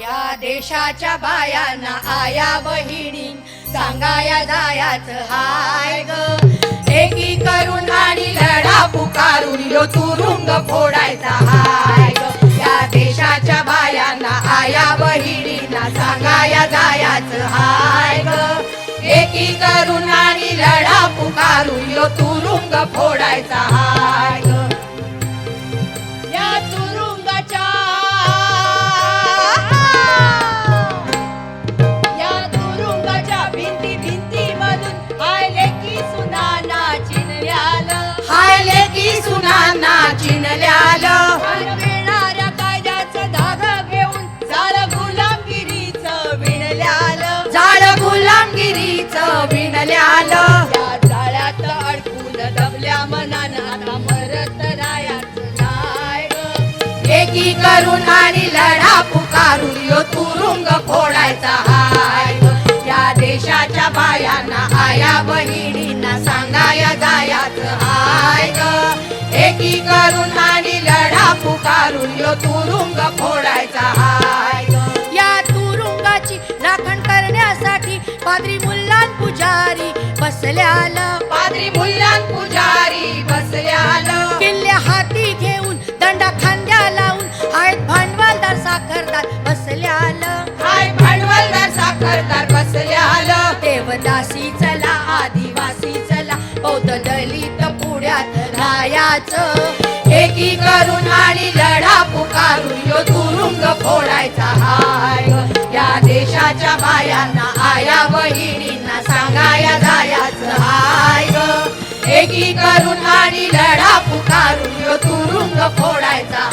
या देशाच्या बायांना आया बहिणी सांगाया जायाच हाय ग. एकी करून आणि लढा पुकारून यो तुरुंग फोडायचा हाय ग. या देशाच्या बायांना आया बहिणींना सांगाया जायाच हाय ग. एकी करून आणि लढा पुकारून यो तुरुंग फोडायचा हाय सुनाना चिनल्याल मिळणाऱ्या कायद्याचं धाग घेऊन जाळ गुलामगिरीचं विणल्याल जाळ गुलामगिरीचं विणल्याल या जाळ्यात अडकून दबल्या मनानं आता मरत रायाचं नाय ग. एकी करून आणि लढा पुकारून यो तुरुंग फोडायचा हाय. या देशाच्या बायांना आया बहिणींना सांगाया तुरुंग फोडायचा हाय. या तुरुंगाची राखण करण्यासाठी पाद्री मुल्लान पुजारी बसल्याल पाद्री मुल्लान पुजारी बसल्याल किल्ल्या हाती घेऊन दंडा खांद्या लावून आहेत भांडवलदार साखरदार बसल्याल हाय भांडवलदार साखरदार बसल्याल देवदासी चला आदिवासी चला बौद्ध दलित पुढ्यात रायाचं एकी करून आणि तुरुंग फोडायचा हाय. या देशाच्या बायांना आया बहिणींना सांगाया जायाचं हाय एकी करून आणि लढा पुकारून तुरुंग फोडायचा